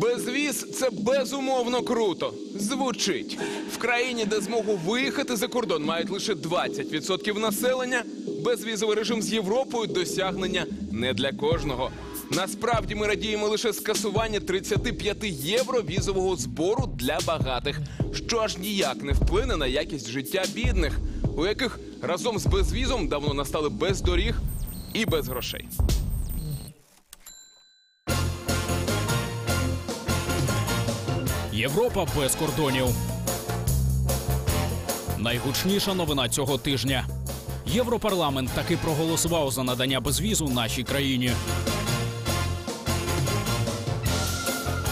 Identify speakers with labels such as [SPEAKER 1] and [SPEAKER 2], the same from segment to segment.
[SPEAKER 1] Безвіз це безумовно круто. Звучить. В країні, де змогу виїхати за кордон мають лише 20% населення, безвізовий режим з Європою досягнення не для кожного. Насправді ми радіємо лише скасування 35 євро візового збору для багатих, що аж ніяк не вплине на якість життя бідних, у яких разом з безвізом давно настали без доріг і без грошей.
[SPEAKER 2] Європа без кордонів. Найгучніша новина цього тижня. Європарламент таки проголосував за надання безвізу нашій країні.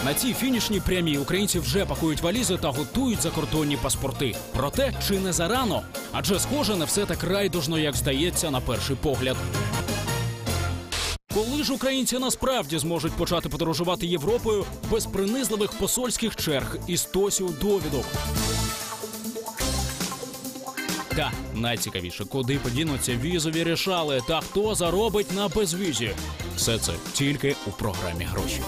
[SPEAKER 2] На цій фінішній прямій українці вже пакують валізи та готують закордонні паспорти. Проте чи не зарано? Адже схоже, не все так райдужно, як здається на перший погляд. Коли ж українці насправді зможуть почати подорожувати Європою без принизливих посольських черг і стосів довідок? Та найцікавіше, куди подінуться візові рішали та хто заробить на безвізі. Все це тільки у програмі гроші.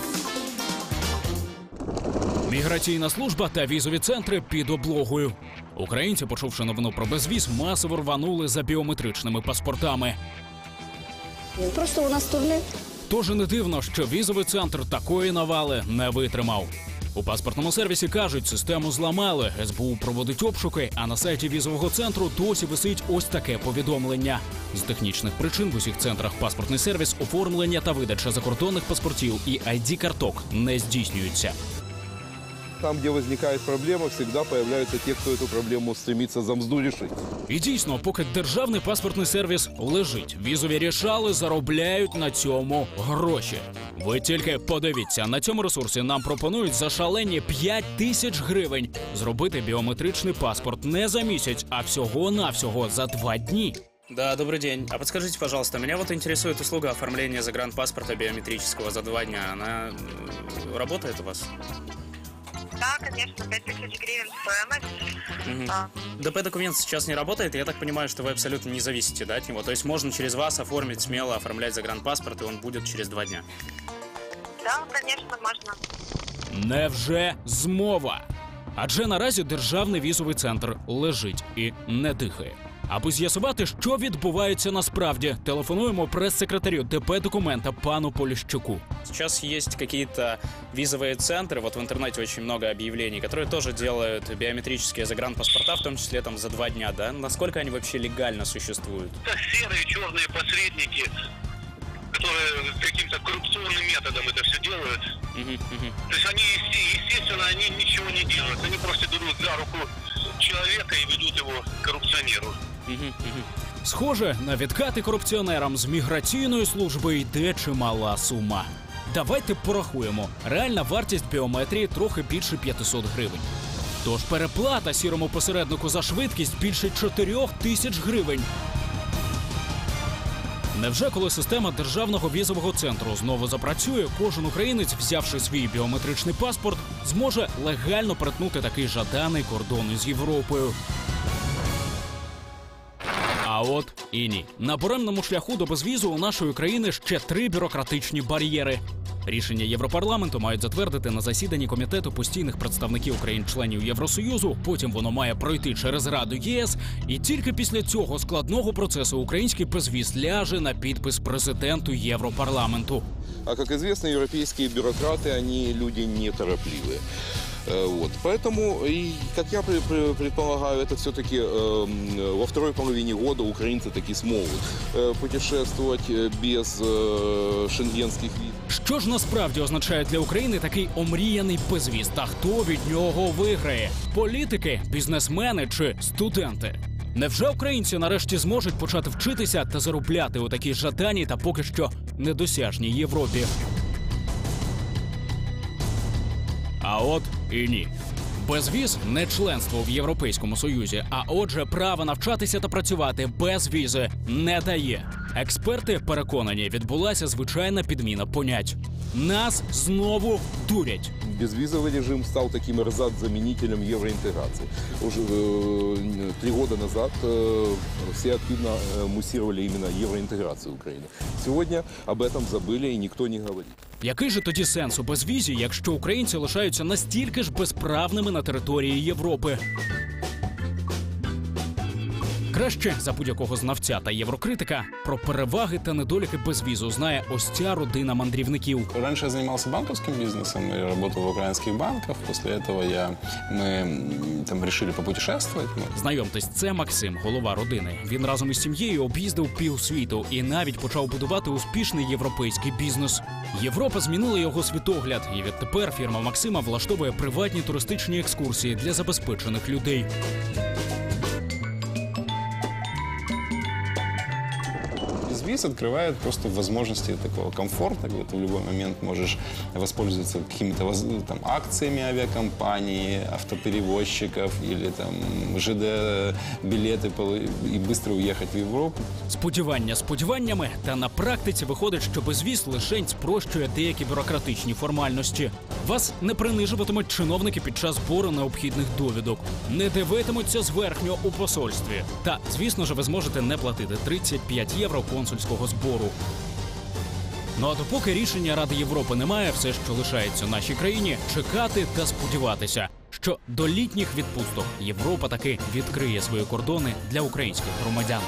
[SPEAKER 2] Міграційна служба та візові центри під облогою. Українці, почувши новину про безвіз, масово рванули за біометричними паспортами.
[SPEAKER 3] Просто у нас турнир.
[SPEAKER 2] Тож не дивно, що візовий центр такої навали не витримав. У паспортному сервісі кажуть, систему зламали. СБУ проводить обшуки, а на сайті візового центру досі висить ось таке повідомлення. З технічних причин в усіх центрах паспортний сервіс, оформлення та видача закордонних паспортів і id карток не здійснюються.
[SPEAKER 4] Там, где возникает проблема, всегда появляются те, кто эту проблему стремится за мзду решить.
[SPEAKER 2] І дійсно, поки державний паспортний сервіс лежить, візові рішали заробляють на цьому гроші. Ви тільки подивіться, на цьому ресурсі нам пропонують за шалені 5 тисяч гривень зробити біометричний паспорт не за місяць, а всього-навсього за два дні.
[SPEAKER 5] Да, добрый день. А подскажите, пожалуйста, меня вот интересует услуга оформления загранпаспорта биометрического за два дня. Она э, работает у вас?
[SPEAKER 6] Да, конечно, 5000 гривен стоимость.
[SPEAKER 5] Мгм.
[SPEAKER 6] А,
[SPEAKER 5] ДП-документ сейчас не работает, и я так понимаю, что вы абсолютно не зависите да, от него. То есть можно через вас оформить смело, оформлять загранпаспорт, и он будет через два дня.
[SPEAKER 6] да, конечно, можно.
[SPEAKER 2] Невже змова? Адже наразі державний візовий центр лежить і не дихає. Аби з'ясувати, що відбувається насправді, телефонуємо прес-секретарю ДП документа пану Поліщуку.
[SPEAKER 5] Сейчас есть какие-то визовые центры, вот в интернете очень много объявлений, которые тоже делают биометрические загранпаспорта, в том числе там за два дня, да? Насколько они вообще легально существуют?
[SPEAKER 7] это серые черные посредники, которые каким-то коррупционным методом это все делают.
[SPEAKER 5] Мгм, мгм.
[SPEAKER 7] То есть они, есте- естественно, они ничего не делают. Они просто берут за руку человека и ведут его к коррупционеру.
[SPEAKER 2] Схоже, на відкати корупціонерам з міграційної служби йде чимала сума. Давайте порахуємо. Реальна вартість біометрії трохи більше 500 гривень. Тож переплата сірому посереднику за швидкість більше 4 тисяч гривень. Невже коли система державного візового центру знову запрацює, кожен українець, взявши свій біометричний паспорт, зможе легально перетнути такий жаданий кордон із Європою? А от і ні. На буремному шляху до безвізу у нашої країни ще три бюрократичні бар'єри. Рішення Європарламенту мають затвердити на засіданні комітету постійних представників країн-членів Євросоюзу. Потім воно має пройти через Раду єС, і тільки після цього складного процесу український безвіз ляже на підпис президенту Європарламенту.
[SPEAKER 4] А как известно, европейские бюрократы, они люди неторопливые. Э, Вот. Поэтому, и, как я пре- пре- предполагаю, это все-таки во второй половине года украинцы таки смогут э, путешествовать э, без э, шенгенских виз.
[SPEAKER 2] Що ж насправді означає для України такий омріяний безвіз? Та хто від нього виграє? Політики, бізнесмени чи студенти? Невже українці нарешті зможуть почати вчитися та заробляти у такій жаданій та поки що недосяжній Європі? А от і ні. Безвіз не членство в Європейському Союзі, а отже, право навчатися та працювати без візи не дає. Експерти переконані, відбулася звичайна підміна понять. Нас знову дурять.
[SPEAKER 4] Безвизовый режим стал таким эрзац-заменителем евроинтеграции. Уже э, три года назад э, все активно э, муссировали именно евроинтеграцию Украины. Сегодня об этом забыли и никто не говорит.
[SPEAKER 2] Який же тоді сенс у безвізі, якщо українці лишаються настільки ж безправними на території Європи? Краще за будь-якого знавця та єврокритика про переваги та недоліки безвізу знає ось ця родина мандрівників.
[SPEAKER 8] Раньше я занимался банковским бизнесом и работал в украинских банках. После этого я, мы м, там решили попутешествовать. Мы
[SPEAKER 2] Знайомтесь, це Максим, голова родини. Він разом із сім'єю об'їздив півсвіту і навіть почав будувати успішний європейський бізнес. Європа змінила його світогляд, і відтепер фірма Максима влаштовує приватні туристичні екскурсії для забезпечених людей.
[SPEAKER 8] Безвиз открывает просто возможности такого комфорта, когда ты в любой момент можешь воспользоваться какими-то воз- ну, там, акциями авиакомпании, автоперевозчиков или там ЖД-билеты и быстро уехать в Европу.
[SPEAKER 2] Сподівання сподіваннями, та на практиці виходить, що безвіз лишень спрощує деякі бюрократичні формальності. Вас не принижуватимуть чиновники під час збору необхідних довідок, не дивитимуться зверхньо у посольстві. Та, звісно ж, ви зможете не платити 35 євро консульського збору. Ну а допоки рішення Ради Європи немає, все, що лишається нашій країні, чекати та сподіватися, що до літніх відпусток Європа таки відкриє свої кордони для українських громадян.